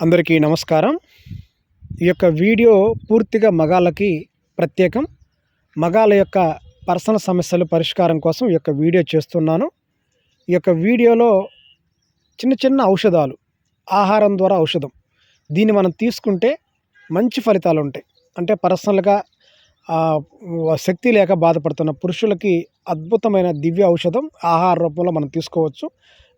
అందరికీ నమస్కారం. ఈ యొక్క వీడియో పూర్తిగా మగాళ్ళకి ప్రత్యేకం. మగాళ్ళ యొక్క పర్సనల్ సమస్యలు పరిష్కారం కోసం ఈ యొక్క వీడియో చేస్తున్నాను. ఈ యొక్క వీడియోలో చిన్న చిన్న ఔషధాలు ఆహారం ద్వారా ఔషధం. దీన్ని మనం తీసుకుంటే మంచి ఫలితాలు ఉంటాయి. అంటే పర్సనల్గా శక్తి లేక బాధపడుతున్న పురుషులకి అద్భుతమైన దివ్య ఔషధం ఆహార రూపంలో మనం తీసుకోవచ్చు.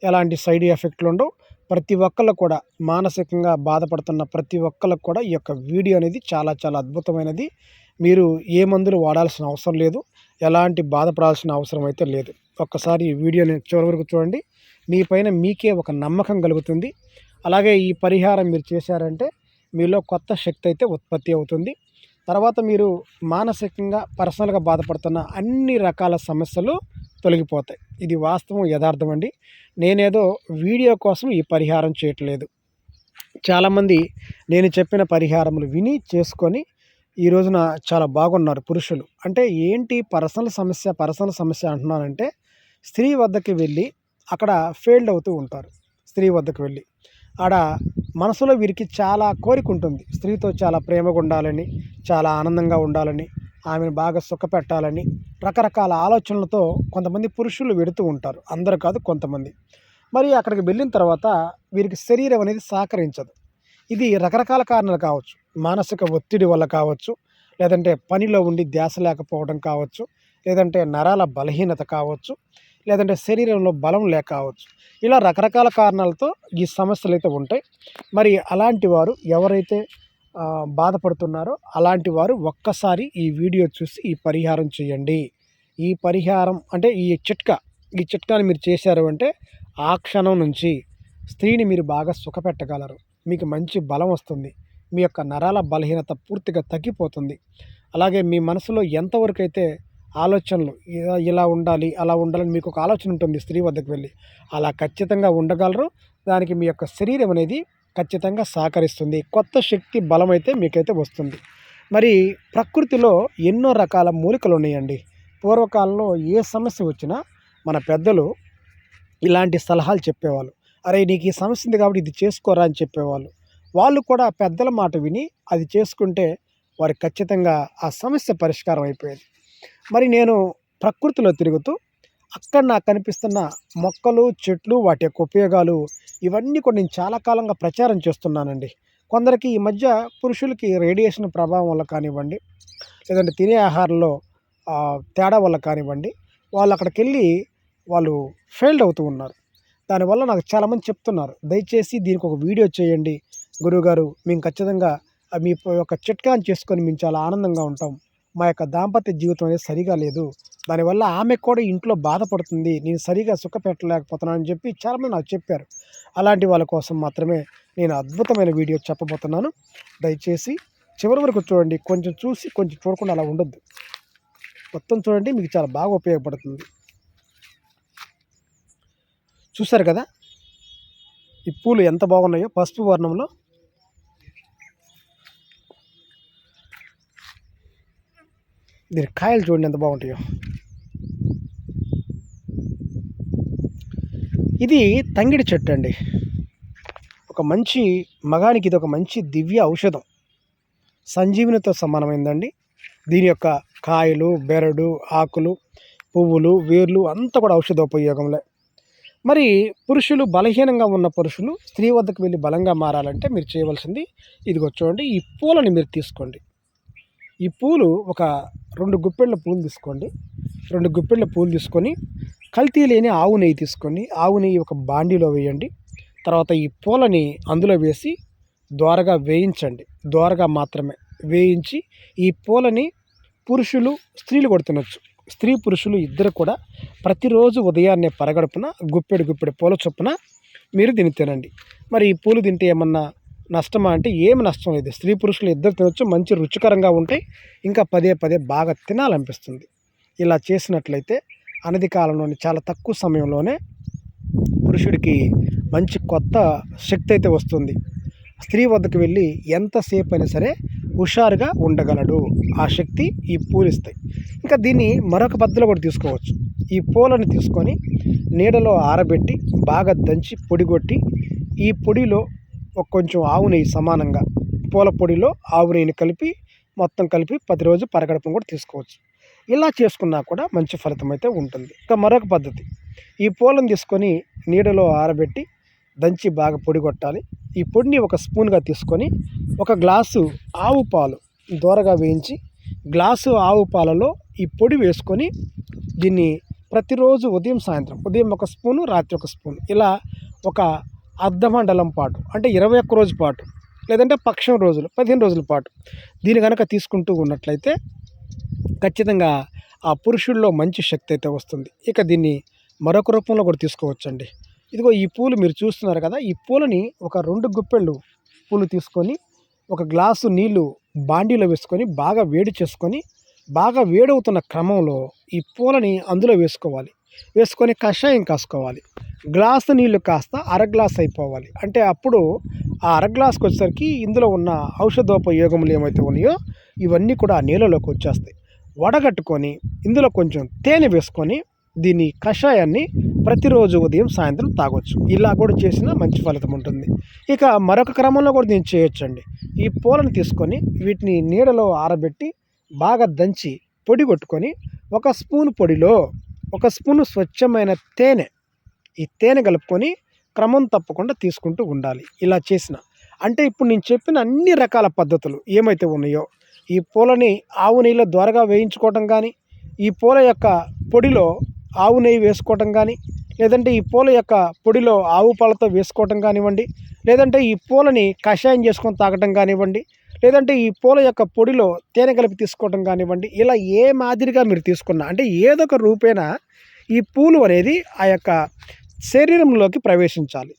ఎలాంటి సైడ్ ఎఫెక్ట్లు ఉండవు. ప్రతి ఒక్కళ్ళు కూడా మానసికంగా బాధపడుతున్న ప్రతి ఒక్కళ్ళకు కూడా ఈ యొక్క వీడియో అనేది చాలా చాలా అద్భుతమైనది. మీరు ఏ మందులు వాడాల్సిన అవసరం లేదు. ఎలాంటి బాధపడాల్సిన అవసరం అయితే లేదు. ఒక్కసారి ఈ వీడియోని చివరి వరకు చూడండి. మీ పైన మీకే ఒక నమ్మకం కలుగుతుంది. అలాగే ఈ పరిహారం మీరు చేశారంటే మీలో కొత్త శక్తి అయితే ఉత్పత్తి అవుతుంది. తర్వాత మీరు మానసికంగా పర్సనల్గా బాధపడుతున్న అన్ని రకాల సమస్యలు తొలగిపోతాయి. ఇది వాస్తవం యథార్థం అండి. నేనేదో వీడియో కోసం ఈ పరిహారం చేయట్లేదు. చాలామంది నేను చెప్పిన పరిహారములు విని చేసుకొని ఈ రోజున చాలా బాగున్నారు పురుషులు. అంటే ఏంటి పర్సనల్ సమస్య పర్సనల్ సమస్య అంటున్నానంటే స్త్రీ వద్దకు వెళ్ళి అక్కడ ఫెయిల్డ్ అవుతూ ఉంటారు. స్త్రీ వద్దకు వెళ్ళి. ఆడ మనసులో వీరికి చాలా కోరిక ఉంటుంది. స్త్రీతో చాలా ప్రేమగా ఉండాలని చాలా ఆనందంగా ఉండాలని ఆమెను బాగా సుఖపెట్టాలని రకరకాల ఆలోచనలతో కొంతమంది పురుషులు వెడుతూ ఉంటారు. అందరూ కాదు కొంతమంది. మరి అక్కడికి వెళ్ళిన తర్వాత వీరికి శరీరం అనేది సహకరించదు. ఇది రకరకాల కారణాలు కావచ్చు. మానసిక ఒత్తిడి వల్ల కావచ్చు లేదంటే పనిలో ఉండి ధ్యాస లేకపోవడం కావచ్చు లేదంటే నరాల బలహీనత కావచ్చు లేదంటే శరీరంలో బలం లేకపోవచ్చు ఇలా రకరకాల కారణాలతో ఈ సమస్యలు అయితే ఉంటాయి. మరి అలాంటి వారు ఎవరైతే బాధపడుతున్నారో. అలాంటి వారు ఒక్కసారి ఈ వీడియో చూసి ఈ పరిహారం చేయండి. ఈ పరిహారం అంటే ఈ చిట్కా ఈ చిట్కాని మీరు చేశారు అంటే ఆ క్షణం నుంచి స్త్రీని మీరు బాగా సుఖపెట్టగలరు. మీకు మంచి బలం వస్తుంది. మీ యొక్క నరాల బలహీనత పూర్తిగా తగ్గిపోతుంది. అలాగే మీ మనసులో ఎంతవరకు అయితే ఆలోచనలు ఇలా- ఇలా ఉండాలి అలా ఉండాలని మీకు ఒక ఆలోచన ఉంటుంది స్త్రీ వద్దకు వెళ్ళి అలా ఖచ్చితంగా ఉండగలరు. దానికి మీ యొక్క శరీరం అనేది ఖచ్చితంగా సహకరిస్తుంది. కొత్త శక్తి బలం అయితే మీకైతే వస్తుంది. మరి ప్రకృతిలో ఎన్నో రకాల మూలికలు ఉన్నాయండి పూర్వకాలంలో ఏ సమస్య వచ్చినా మన పెద్దలు ఇలాంటి సలహాలు చెప్పేవాళ్ళు. అరే నీకు ఈ సమస్య ఉంది కాబట్టి ఇది చేసుకోరా అని చెప్పేవాళ్ళు. వాళ్ళు కూడా పెద్దల మాట విని అది చేసుకుంటే వారికి ఖచ్చితంగా ఆ సమస్య పరిష్కారం అయిపోయేది. మరి నేను ప్రకృతిలో తిరుగుతూ అక్కడ నాకు కనిపిస్తున్న మొక్కలు చెట్లు వాటి యొక్క ఉపయోగాలు ఇవన్నీ కూడా నేను చాలా కాలంగా ప్రచారం చేస్తున్నానండి. కొందరికి ఈ మధ్య పురుషులకి రేడియేషన్ ప్రభావం వల్ల కానివ్వండి లేదంటే తినే ఆహారంలో తేడా వల్ల కానివ్వండి వాళ్ళు అక్కడికి వెళ్ళి వాళ్ళు ఫెయిల్డ్ అవుతూ ఉన్నారు. దానివల్ల నాకు చాలామంది చెప్తున్నారు దయచేసి దీనికి ఒక వీడియో చేయండి. గురువుగారు మేము ఖచ్చితంగా మీ యొక్క చిట్కాన్ని చేసుకొని మేము చాలా ఆనందంగా ఉంటాం. మా యొక్క దాంపత్య జీవితం అనేది సరిగా లేదు. దానివల్ల ఆమె కూడా ఇంట్లో బాధపడుతుంది. నేను సరిగా సుఖపెట్టలేకపోతున్నాను అని చెప్పి చాలామంది నాకు చెప్పారు. అలాంటి వాళ్ళ కోసం మాత్రమే నేను అద్భుతమైన వీడియో చెప్పబోతున్నాను. దయచేసి చివరి వరకు చూడండి. కొంచెం చూసి కొంచెం చూడకుండా అలా ఉండొద్దు. మొత్తం చూడండి మీకు చాలా బాగా ఉపయోగపడుతుంది. చూసారు కదా? ఈ పూలు ఎంత బాగున్నాయో? పసుపు వర్ణంలో దీని కాయలు చూడండి ఎంత బాగుంటాయో. ఇది తంగిడి చెట్టు అండి. ఒక మంచి మగానికి ఇది ఒక మంచి దివ్య ఔషధం. సంజీవినితో సమానమైందండి. దీని యొక్క కాయలు బెరడు ఆకులు పువ్వులు వేర్లు అంతా కూడా ఔషధోపయోగంలే. మరి పురుషులు బలహీనంగా ఉన్న పురుషులు స్త్రీ వద్దకు వెళ్ళి బలంగా మారాలంటే మీరు చేయవలసింది ఇదిగో చూడండి ఈ పూలని మీరు తీసుకోండి. ఈ పూలు ఒక రెండు గుప్పెళ్ళ పూలు తీసుకోండి. రెండు గుప్పెళ్ళ పూలు తీసుకొని కల్తీ లేని ఆవు నెయ్యి తీసుకోండి ఆవు నెయ్యి ఒక బాండీలో వేయండి. తర్వాత ఈ పూలని అందులో వేసి ద్వారగా వేయించండి. ద్వారగా మాత్రమే వేయించి ఈ పూలని పురుషులు స్త్రీలు కూడా తినొచ్చు. స్త్రీ పురుషులు ఇద్దరు కూడా ప్రతిరోజు ఉదయాన్నే పరగడుపున గుప్పెడు గుప్పెడు పూల చొప్పున మీరు దీన్ని తినండి. మరి ఈ పూలు తింటే ఏమన్నా నష్టమా అంటే ఏమి నష్టం లేదు. స్త్రీ పురుషులు ఇద్దరు తినొచ్చు మంచి రుచికరంగా ఉంటాయి ఇంకా పదే పదే బాగా తినాలనిపిస్తుంది. ఇలా చేసినట్లయితే అనది కాలంలోని చాలా తక్కువ సమయంలోనే పురుషుడికి మంచి కొత్త శక్తి అయితే వస్తుంది. స్త్రీ వద్దకు వెళ్ళి ఎంతసేపు అయినా సరే హుషారుగా ఉండగలడు. ఆ శక్తి ఈ పూలు ఇస్తాయి ఇంకా దీన్ని మరొక పద్ధతిలో కూడా తీసుకోవచ్చు. ఈ పూలను తీసుకొని నీడలో ఆరబెట్టి బాగా దంచి పొడిగొట్టి ఈ పొడిలో కొంచెం ఆవు నెయ్యి సమానంగా పూల పొడిలో ఆవు నెయ్యిని కలిపి మొత్తం కలిపి ప్రతిరోజు పరగడపం కూడా తీసుకోవచ్చు. ఇలా చేసుకున్నా కూడా మంచి ఫలితం అయితే ఉంటుంది. ఇంకా మరొక పద్ధతి. ఈ పూలను తీసుకొని నీడలో ఆరబెట్టి దంచి బాగా పొడి కొట్టాలి. ఈ పొడిని ఒక స్పూన్గా తీసుకొని ఒక గ్లాసు ఆవు పాలు దోరగా వేయించి గ్లాసు ఆవు పాలలో ఈ పొడి వేసుకొని దీన్ని ప్రతిరోజు ఉదయం సాయంత్రం ఉదయం ఒక స్పూను రాత్రి ఒక స్పూన్ ఇలా ఒక అర్ధమండలం పాటు అంటే ఇరవై ఒక్క రోజు పాటు లేదంటే పక్షం రోజులు పదిహేను రోజుల పాటు దీని కనుక తీసుకుంటూ ఉన్నట్లయితే ఖచ్చితంగా ఆ పురుషుల్లో మంచి శక్తి అయితే వస్తుంది. ఇక దీన్ని మరొక రూపంలో కూడా తీసుకోవచ్చండి. ఇదిగో ఈ పూలు మీరు చూస్తున్నారు కదా ఈ పూలని ఒక రెండు గుప్పెళ్ళు పూలు తీసుకొని ఒక గ్లాసు నీళ్ళు బాండీలో వేసుకొని బాగా వేడి చేసుకొని బాగా వేడవుతున్న క్రమంలో ఈ పూలని అందులో వేసుకోవాలి. వేసుకొని కషాయం కాసుకోవాలి. గ్లాసు నీళ్ళు కాస్త అర గ్లాస్ అయిపోవాలి. అంటే అప్పుడు ఆ అర గ్లాస్కి వచ్చేసరికి ఇందులో ఉన్న ఔషధోపయోగములు ఏమైతే ఉన్నాయో ఇవన్నీ కూడా ఆ నీళ్ళలోకి వచ్చేస్తాయి. వడగట్టుకొని ఇందులో కొంచెం తేనె వేసుకొని దీని కషాయాన్ని ప్రతిరోజు ఉదయం సాయంత్రం తాగొచ్చు. ఇలా కూడా చేసినా మంచి ఫలితం ఉంటుంది. ఇక మరొక క్రమంలో కూడా దీన్ని చేయొచ్చండి. ఈ పూలను తీసుకొని వీటిని నీడలో ఆరబెట్టి బాగా దంచి పొడి కొట్టుకొని ఒక స్పూన్ పొడిలో ఒక స్పూను స్వచ్ఛమైన తేనె ఈ తేనె కలుపుకొని క్రమం తప్పకుండా తీసుకుంటూ ఉండాలి. ఇలా చేసిన. అంటే ఇప్పుడు నేను చెప్పిన అన్ని రకాల పద్ధతులు ఏమైతే ఉన్నాయో ఈ పూలని ఆవు నెయ్యిలో ద్వారగా వేయించుకోవటం కానీ ఈ పూల యొక్క పొడిలో ఆవు నెయ్యి వేసుకోవటం కానీ లేదంటే ఈ పూల యొక్క పొడిలో ఆవు పాలతో వేసుకోవటం కానివ్వండి లేదంటే ఈ పూలని కషాయం చేసుకొని తాగటం కానివ్వండి లేదంటే ఈ పూల యొక్క పొడిలో తేనె కలిపి తీసుకోవటం కానివ్వండి ఇలా ఏ మాదిరిగా మీరు తీసుకున్నా అంటే ఏదో ఒక రూపేణ ఈ పూలు అనేది ఆ యొక్క శరీరంలోకి ప్రవేశించాలి.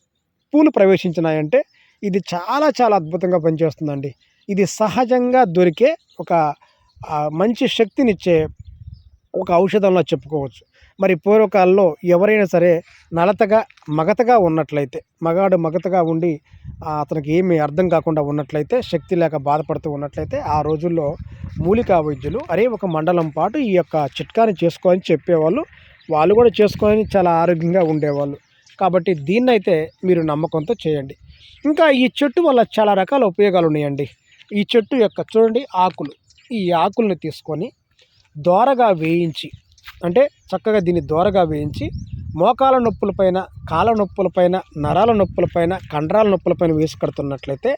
పూలు ప్రవేశించినాయంటే ఇది చాలా చాలా అద్భుతంగా పనిచేస్తుందండి. ఇది సహజంగా దొరికే ఒక మంచి శక్తినిచ్చే ఒక ఔషధంలో చెప్పుకోవచ్చు. మరి పూర్వకాలంలో ఎవరైనా సరే నలతగా మగతగా ఉన్నట్లయితే మగాడు మగతగా ఉండి అతనికి ఏమీ అర్థం కాకుండా ఉన్నట్లయితే శక్తి లేక బాధపడుతూ ఉన్నట్లయితే ఆ రోజుల్లో మూలికా వైద్యులు అరే ఒక మండలం పాటు ఈ యొక్క చిట్కాని చేసుకోని చెప్పేవాళ్ళు వాళ్ళు కూడా చేసుకొని చాలా ఆరోగ్యంగా ఉండేవాళ్ళు. కాబట్టి దీన్నైతే మీరు నమ్మకంతో చేయండి. ఇంకా ఈ చెట్టు వల్ల చాలా రకాల ఉపయోగాలు ఉన్నాయండి. ఈ చెట్టు యొక్క చూడండి ఆకులు. ఈ ఆకుల్ని తీసుకొని దోరగా వేయించి అంటే చక్కగా దీన్ని దోరగా వేయించి మోకాల నొప్పులపైన కాళ్ళ నొప్పులపైన నరాల నొప్పులపైన కండరాల నొప్పులపైన వేసి కడుతున్నట్లయితే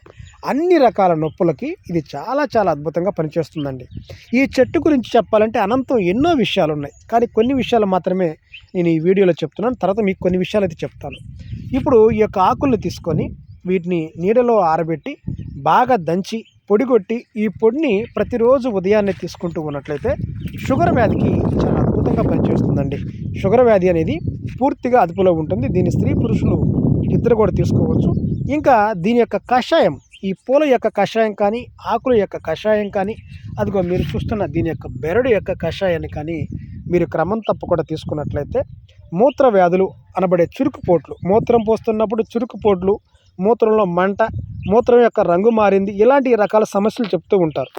అన్ని రకాల నొప్పులకి ఇది చాలా చాలా అద్భుతంగా పనిచేస్తుందండి. ఈ చెట్టు గురించి చెప్పాలంటే అనంతం ఎన్నో విషయాలు ఉన్నాయి కానీ కొన్ని విషయాలు మాత్రమే నేను ఈ వీడియోలో చెప్తున్నాను. తర్వాత మీకు కొన్ని విషయాలు అయితే చెప్తాను. ఇప్పుడు ఈ యొక్క ఆకుల్ని తీసుకొని వీటిని నీడలో ఆరబెట్టి బాగా దంచి పొడి కొట్టి ఈ పొడిని ప్రతిరోజు ఉదయాన్నే తీసుకుంటూ ఉన్నట్లయితే షుగర్ వ్యాధికి చాలా అద్భుతంగా పనిచేస్తుందండి. షుగర్ వ్యాధి అనేది పూర్తిగా అదుపులో ఉంటుంది. దీన్ని స్త్రీ పురుషులు ఇద్దరు కూడా తీసుకోవచ్చు. ఇంకా దీని యొక్క కషాయం ఈ పూల యొక్క కషాయం కానీ ఆకుల యొక్క కషాయం కానీ అదిగో మీరు చూస్తున్న దీని యొక్క బెరడు యొక్క కషాయాన్ని కానీ మీరు క్రమం తప్పకుండా తీసుకున్నట్లయితే మూత్ర వ్యాధులు అనబడే చురుకుపోట్లు మూత్రం పోస్తున్నప్పుడు చురుకుపోట్లు మూత్రంలో మంట మూత్రం యొక్క రంగు మారింది. ఇలాంటి రకాల సమస్యలు చెప్తూ ఉంటారు.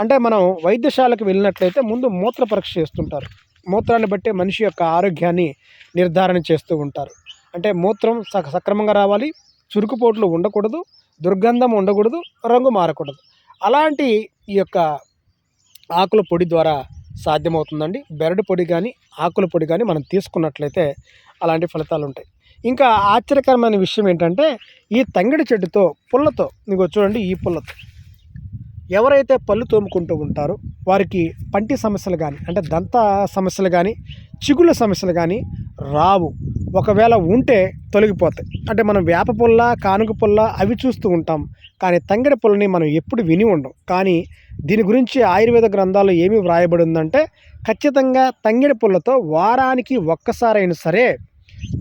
అంటే మనం వైద్యశాలకు వెళ్ళినట్లయితే ముందు మూత్ర పరీక్ష చేస్తుంటారు. మూత్రాన్ని బట్టే మనిషి యొక్క ఆరోగ్యాన్ని నిర్ధారణ చేస్తూ ఉంటారు. అంటే మూత్రం సక సక్రమంగా రావాలి చురుకుపోట్లు ఉండకూడదు దుర్గంధం ఉండకూడదు రంగు మారకూడదు. అలాంటి ఈ యొక్క ఆకుల పొడి ద్వారా సాధ్యమవుతుందండి. బెరడు పొడి కానీ ఆకుల పొడి కానీ మనం తీసుకున్నట్లయితే అలాంటి ఫలితాలు ఉంటాయి ఇంకా ఆశ్చర్యకరమైన విషయం ఏంటంటే ఈ తంగిడి చెట్టుతో పుల్లతో మీకు చూడండి ఈ పుల్లతో ఎవరైతే పళ్ళు తోముకుంటూ ఉంటారో వారికి పంటి సమస్యలు కానీ అంటే దంత సమస్యలు కానీ చిగుళ్ళ సమస్యలు కానీ రావు. ఒకవేళ ఉంటే తొలగిపోతాయి. అంటే మనం వేప పుల్ల కానుక పుల్ల అవి చూస్తూ ఉంటాం. కానీ తంగిడి పుల్లని మనం ఎప్పుడు విని ఉండం. కానీ దీని గురించి ఆయుర్వేద గ్రంథాల్లో ఏమి వ్రాయబడి ఉందంటే ఖచ్చితంగా తంగిడి పుల్లతో వారానికి ఒక్కసారైనా సరే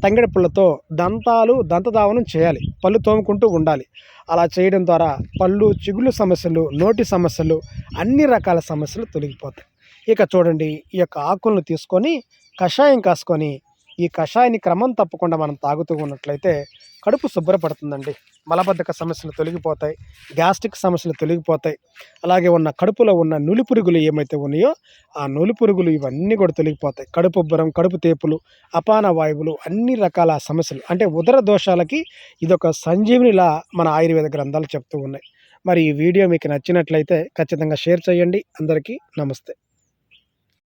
తంగిడి పుల్లతో దంతాలు దంతధావనం చేయాలి. పళ్ళు తోముకుంటూ ఉండాలి. అలా చేయడం ద్వారా పళ్ళు చిగుళ్ళు సమస్యలు నోటి సమస్యలు అన్ని రకాల సమస్యలు తొలగిపోతాయి. ఇక చూడండి ఈ యొక్క ఆకులను తీసుకొని కషాయం కాసుకొని ఈ కషాయాన్ని క్రమం తప్పకుండా మనం తాగుతూ ఉన్నట్లయితే కడుపు శుభ్రపడుతుందండి. మలబద్ధక సమస్యలు తొలగిపోతాయి గ్యాస్ట్రిక్ సమస్యలు తొలగిపోతాయి. అలాగే ఉన్న కడుపులో ఉన్న నులి పురుగులు ఏమైతే ఉన్నాయో ఆ నులి పురుగులు ఇవన్నీ కూడా తొలగిపోతాయి. కడుపు ఉబ్బరం కడుపు తేపులు అపాన వాయువులు అన్ని రకాల సమస్యలు. అంటే ఉదర దోషాలకి ఇదొక సంజీవినిలా మన ఆయుర్వేద గ్రంథాలు చెప్తూ ఉన్నాయి. మరి ఈ వీడియో మీకు నచ్చినట్లయితే ఖచ్చితంగా షేర్ చేయండి. అందరికీ నమస్తే.